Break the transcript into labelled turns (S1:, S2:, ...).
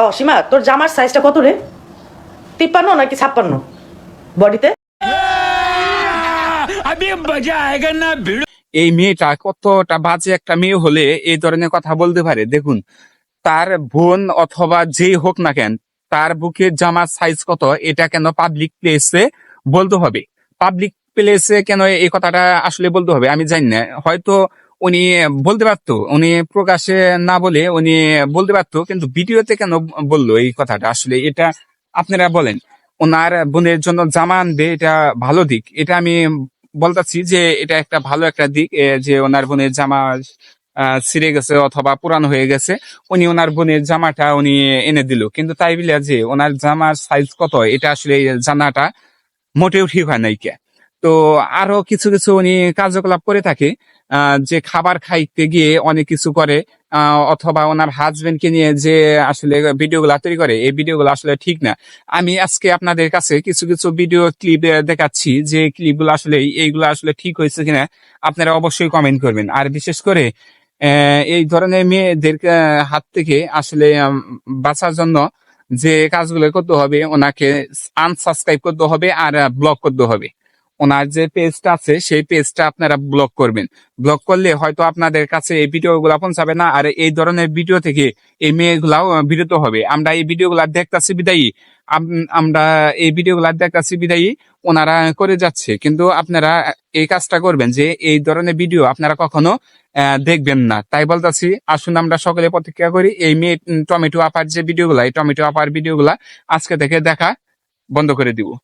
S1: ও, সীমা, তোর জামার সাইজটা কত রে? তিপ্পান্ন নাকি ছাপ্পান্ন? বডিতে?
S2: এই মেয়েটা কতটা বাজে একটা মেয়ে হলে এই ধরনের কথা বলতে পারে? দেখুন, তার বোন অথবা যেই হোক না কেন, তার বুকের জামার সাইজ কত, এটা কেন পাবলিক প্লেসে বলতে হবে? পাবলিক প্লেসে কেন এই কথাটা আসলে বলতে হবে? আমি জানি না। হয়তো উনি বলতে পারতো, উনি প্রকাশে না বলে উনি বলতে পারতো, কিন্তু ভিডিওতে কেন বলল এই কথাটা? আসলে এটা আপনারা বলেন, ওনার বোনের জন্য জামা আনবে এটা ভালো দিক। এটা আমি বলতেছি যে এটা একটা ভালো একটা দিক যে ওনার বোনের জামা ছিঁড়ে গেছে অথবা পুরানো হয়ে গেছে, উনি ওনার বোনের জামাটা উনি এনে দিল। কিন্তু তাই বলে যে ওনার জামার সাইজ কত, এটা আসলে জানাটা মোটেও ঠিক হয় নাই কে। তো আরও কিছু কিছু উনি কার্যকলাপ করে থাকে যে খাবার খাইতে গিয়ে অনেক কিছু করে অথবা ওনার হাজবেন্ড কে নিয়ে যে আসলে ভিডিও গুলা তৈরি করে, এই ভিডিও গুলো আসলে ঠিক না। আমি আজকে আপনাদের কাছে কিছু কিছু ভিডিও ক্লিপ দেখাচ্ছি যে ক্লিপগুলো আসলে এইগুলো আসলে ঠিক হয়েছে কিনা, আপনারা অবশ্যই কমেন্ট করবেন। আর বিশেষ করে এই ধরনের মেয়েদের হাত থেকে আসলে বাঁচার জন্য যে কাজগুলো করতে হবে, ওনাকে আনসাবস্ক্রাইব করতে হবে আর ব্লক করতে হবে। ওনার যে পেজটা আছে, সেই পেজটা আপনারা ব্লক করবেন। ব্লক করলে হয়তো আপনাদের কাছে এই ভিডিও গুলা পৌঁছাবে না, আর এই ধরনের ভিডিও থেকে এই মেয়েগুলাও বিরত হবে। আমরা এই ভিডিও গুলা দেখতেছি বিদায়ী। আম- আমরা এই ভিডিও গুলা দেখতেছি বিদায়ী, ওনারা করে যাচ্ছে। কিন্তু আপনারা এই কাজটা করবেন যে এই ধরনের ভিডিও আপনারা কখনো দেখবেন না। তাই বলতেছি, আসুন আমরা সকলে প্রতিক্রিয়া করি, এই মেয়ে টমেটো আপার যে ভিডিওগুলা, এই টমেটো আপার ভিডিওগুলা আজকে থেকে দেখা বন্ধ করে দিব।